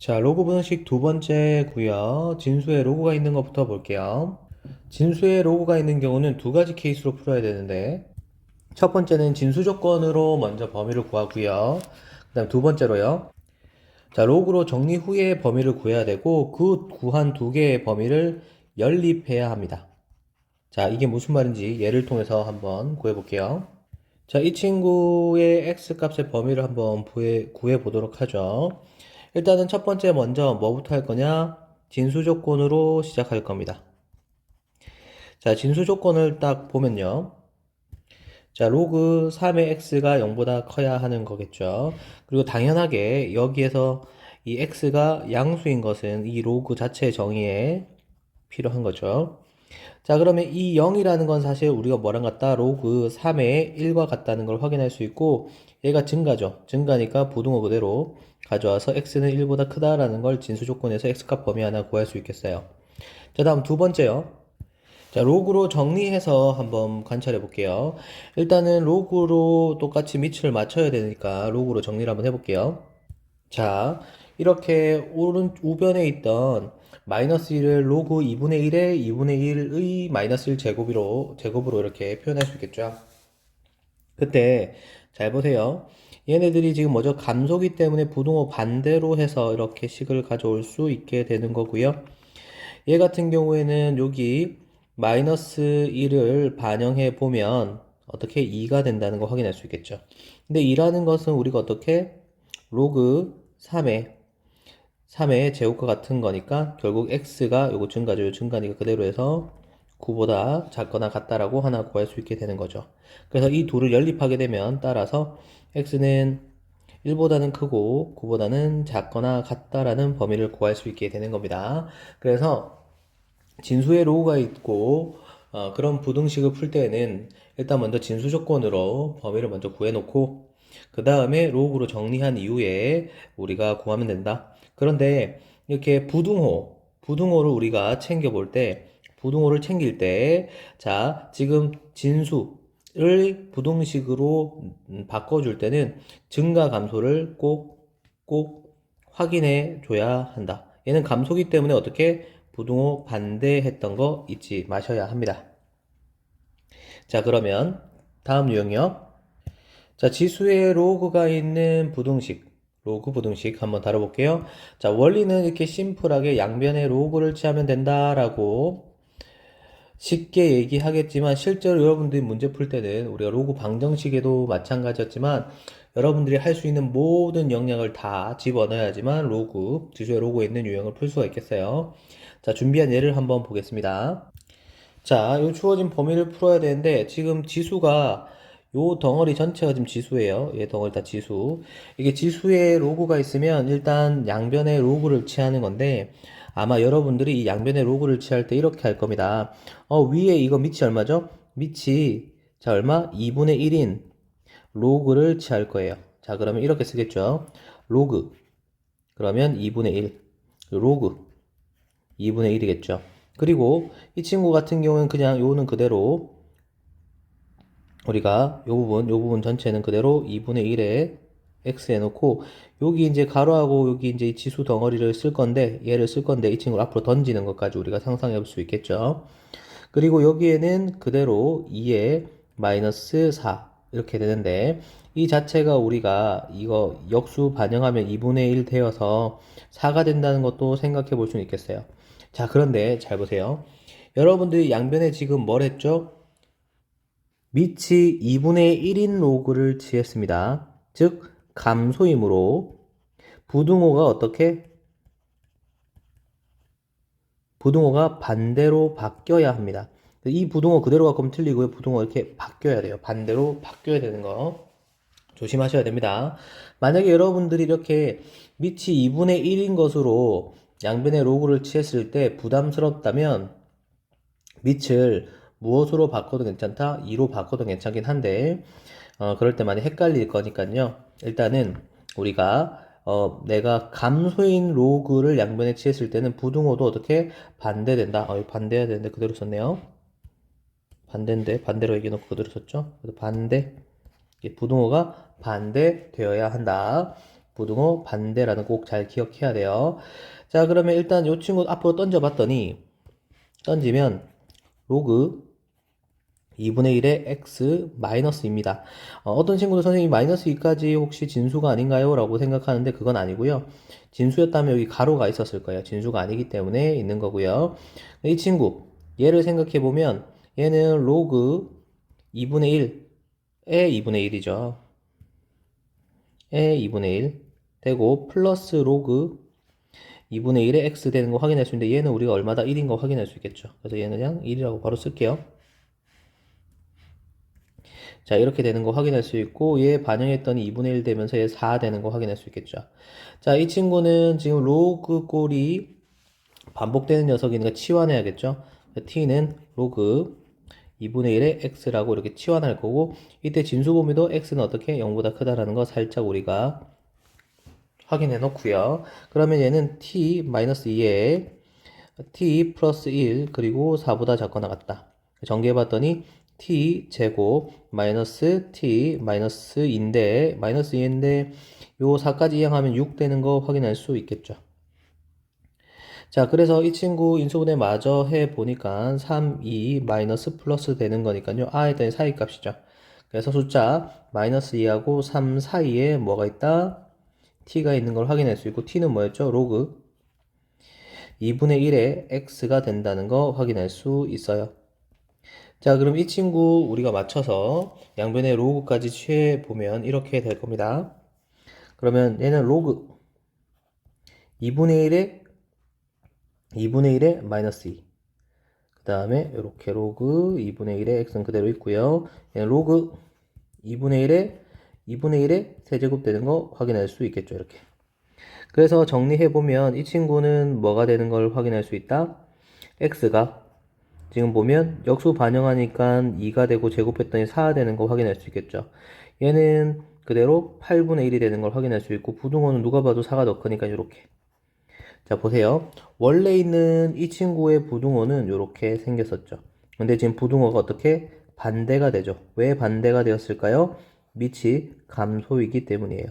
자, 로그 분식 두 번째고요. 진수에 로그가 있는 것부터 볼게요. 진수에 로그가 있는 경우는 두 가지 케이스로 풀어야 되는데 첫 번째는 진수 조건으로 먼저 범위를 구하고요. 그다음 두 번째로요. 자, 로그로 정리 후에 범위를 구해야 되고 그 구한 두 개의 범위를 연립해야 합니다. 자, 이게 무슨 말인지 예를 통해서 한번 구해 볼게요. 자, 이 친구의 x 값의 범위를 한번 구해 보도록 하죠. 일단은 첫 번째 먼저 뭐부터 할 거냐? 진수 조건으로 시작할 겁니다. 자, 진수 조건을 딱 보면요. 자, 로그 3의 x가 0보다 커야 하는 거겠죠. 그리고 당연하게 여기에서 이 x가 양수인 것은 이 로그 자체 정의에 필요한 거죠. 자, 그러면 이 0이라는 건 사실 우리가 뭐랑 같다? 로그 3의 1과 같다는 걸 확인할 수 있고, 얘가 증가죠. 증가니까 부등호 그대로 가져와서 x는 1보다 크다라는 걸 진수 조건에서 x값 범위 하나 구할 수 있겠어요. 자, 다음 두 번째요. 자, 로그로 정리해서 한번 관찰해 볼게요. 일단은 로그로 똑같이 밑을 맞춰야 되니까 로그로 정리를 한번 해볼게요. 자, 이렇게 오른 우변에 있던 마이너스 1을 로그 2분의 1에 2분의 1의 마이너스 1 제곱으로 제곱으로 이렇게 표현할 수 있겠죠. 그때 잘 보세요. 얘네들이 지금 뭐죠? 감소기 때문에 부등호 반대로 해서 이렇게 식을 가져올 수 있게 되는 거고요. 얘 같은 경우에는 여기 마이너스 1을 반영해 보면 어떻게 2가 된다는 거 확인할 수 있겠죠. 근데 2라는 것은 우리가 어떻게 로그 3의 3의 제곱과 같은 거니까 결국 x가 요거 증가죠. 요 증가니까 그대로 해서 9보다 작거나 같다라고 하나 구할 수 있게 되는 거죠. 그래서 이 둘을 연립하게 되면 따라서 x는 1보다는 크고 9보다는 작거나 같다라는 범위를 구할 수 있게 되는 겁니다. 그래서 진수에 로우가 있고 어, 그런 부등식을 풀 때에는 일단 먼저 진수 조건으로 범위를 먼저 구해놓고 그 다음에 로그로 정리한 이후에 우리가 구하면 된다. 그런데 이렇게 부등호, 부등호를 우리가 챙겨볼 때, 부등호를 챙길 때, 자, 지금 진수를 부등식으로 음, 바꿔줄 때는 증가 감소를 꼭, 꼭 확인해 줘야 한다. 얘는 감소기 때문에 어떻게 부등호 반대했던 거 잊지 마셔야 합니다. 자, 그러면 다음 유형이요. 자, 지수에 로그가 있는 부등식, 로그 부등식 한번 다뤄볼게요. 자, 원리는 이렇게 심플하게 양변에 로그를 취하면 된다라고 쉽게 얘기하겠지만 실제로 여러분들이 문제 풀 때는 우리가 로그 방정식에도 마찬가지였지만 여러분들이 할 수 있는 모든 영역을 다 집어넣어야지만 로그, 지수의 로그에 있는 유형을 풀 수가 있겠어요. 자, 준비한 예를 한번 보겠습니다. 자, 이 주어진 범위를 풀어야 되는데 지금 지수가 요 덩어리 전체가 지금 지수예요. 얘 덩어리 다 지수. 이게 지수에 로그가 있으면 일단 양변에 로그를 취하는 건데 아마 여러분들이 이 양변에 로그를 취할 때 이렇게 할 겁니다. 어, 위에 이거 밑이 얼마죠? 밑이 자, 얼마? 2분의 1인 로그를 취할 거예요. 자, 그러면 이렇게 쓰겠죠. 로그. 그러면 2분의 1. 로그. 2분의 1이겠죠. 그리고 이 친구 같은 경우는 그냥 요는 그대로 우리가 요 부분, 요 부분 전체는 그대로 2분의 1에 x 해놓고 여기 이제 가로하고 여기 이제 이 지수 덩어리를 쓸 건데 얘를 쓸 건데 이 친구를 앞으로 던지는 것까지 우리가 상상해 볼 수 있겠죠. 그리고 여기에는 그대로 2에 마이너스 4 이렇게 되는데 이 자체가 우리가 이거 역수 반영하면 2분의 1 되어서 4가 된다는 것도 생각해 볼수 있겠어요. 자, 그런데 잘 보세요. 여러분들이 양변에 지금 뭘 했죠? 밑이 2분의 1인 로그를 취했습니다. 즉, 감소이므로 부등호가 어떻게? 부등호가 반대로 바뀌어야 합니다. 이 부등호 그대로 갖고 틀리고요. 부등호 이렇게 바뀌어야 돼요. 반대로 바뀌어야 되는 거 조심하셔야 됩니다. 만약에 여러분들이 이렇게 밑이 2분의 1인 것으로 양변의 로그를 취했을 때 부담스럽다면 밑을 무엇으로 바꿔도 괜찮다? 2로 바꿔도 괜찮긴 한데 어, 그럴 때 많이 헷갈릴 거니까요. 일단은 우리가 어, 내가 감소인 로그를 양변에 취했을 때는 부등호도 어떻게 반대된다. 어, 반대해야 되는데 그대로 썼네요. 반대인데 반대로 얘기해놓고 그대로 썼죠. 반대 부등호가 반대되어야 한다. 부등호 반대라는 거꼭잘 기억해야 돼요. 자, 그러면 일단 이 친구 앞으로 던져봤더니 던지면 로그 2분의 1의 x 마이너스입니다. 어, 떤 친구들 선생님이 마이너스 2까지 혹시 진수가 아닌가요? 라고 생각하는데 그건 아니고요. 진수였다면 여기 가로가 있었을 거예요. 진수가 아니기 때문에 있는 거고요. 이 친구 얘를 생각해 보면 얘는 로그 2분의 1의 2분의 1이죠. 의 2분의 1 되고 플러스 로그 2분의 1의 x 되는 거 확인할 수 있는데 얘는 우리가 얼마다 1인 거 확인할 수 있겠죠. 그래서 얘는 그냥 1이라고 바로 쓸게요. 자, 이렇게 되는 거 확인할 수 있고, 얘 반영했더니 2분의 1 되면서 얘 4 되는 거 확인할 수 있겠죠. 자, 이 친구는 지금 로그 꼴이 반복되는 녀석이니까 치환해야겠죠. t는 로그 2분의 1의 x라고 이렇게 치환할 거고, 이때 진수 범위도 x는 어떻게 0보다 크다라는 거 살짝 우리가 확인해 놓고요. 그러면 얘는 t-2에 t 플러스 1 그리고 4보다 작거나 같다. 전개해 봤더니 t 제곱 마이너스 t 마이너스 2인데 마이너스 2인데 요 4까지 이항하면 6 되는 거 확인할 수 있겠죠. 자, 그래서 이 친구 인수분해 마저 해 보니까 3, 2 마이너스 플러스 되는 거니까요. 아 했더니 사이 값이죠. 그래서 숫자 마이너스 2하고 3 사이에 뭐가 있다? t가 있는 걸 확인할 수 있고 t는 뭐였죠? 로그 2분의 1의 x가 된다는 거 확인할 수 있어요. 자, 그럼 이 친구 우리가 맞춰서 양변의 로그까지 취해 보면 이렇게 될 겁니다. 그러면 얘는 로그 2분의 1의 2분의 1의 마이너스 2. 그 다음에 이렇게 로그 2분의 1의 x는 그대로 있고요. 로그 2분의 1의 2분의 1의 세제곱 되는 거 확인할 수 있겠죠. 이렇게. 그래서 정리해 보면 이 친구는 뭐가 되는 걸 확인할 수 있다. x가 지금 보면 역수 반영하니까 2가 되고 제곱했더니 4가 되는 거 확인할 수 있겠죠. 얘는 그대로 8분의 1이 되는 걸 확인할 수 있고 부등호는 누가 봐도 4가 더 크니까 이렇게. 자 보세요. 원래 있는 이 친구의 부등호는 이렇게 생겼었죠. 근데 지금 부등호가 어떻게 반대가 되죠. 왜 반대가 되었을까요? 밑이 감소이기 때문이에요.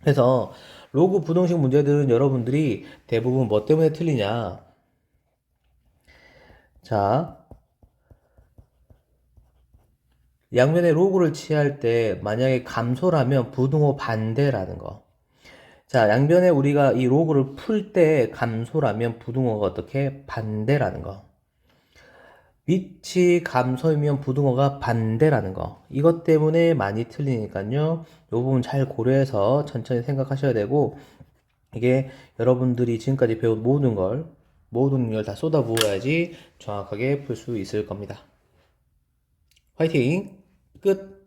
그래서 로그 부동식 문제들은 여러분들이 대부분 뭐 때문에 틀리냐? 자, 양면의 로그를 취할 때 만약에 감소라면 부등호 반대라는 거. 자, 양변에 우리가 이 로그를 풀 때 감소라면 부등호가 어떻게 반대라는 거. 밑이 감소이면 부등호가 반대라는 거. 이것 때문에 많이 틀리니까요. 요 부분 잘 고려해서 천천히 생각하셔야 되고, 이게 여러분들이 지금까지 배운 모든 걸, 모든 걸다 쏟아부어야지 정확하게 풀 수 있을 겁니다. 화이팅! 끝!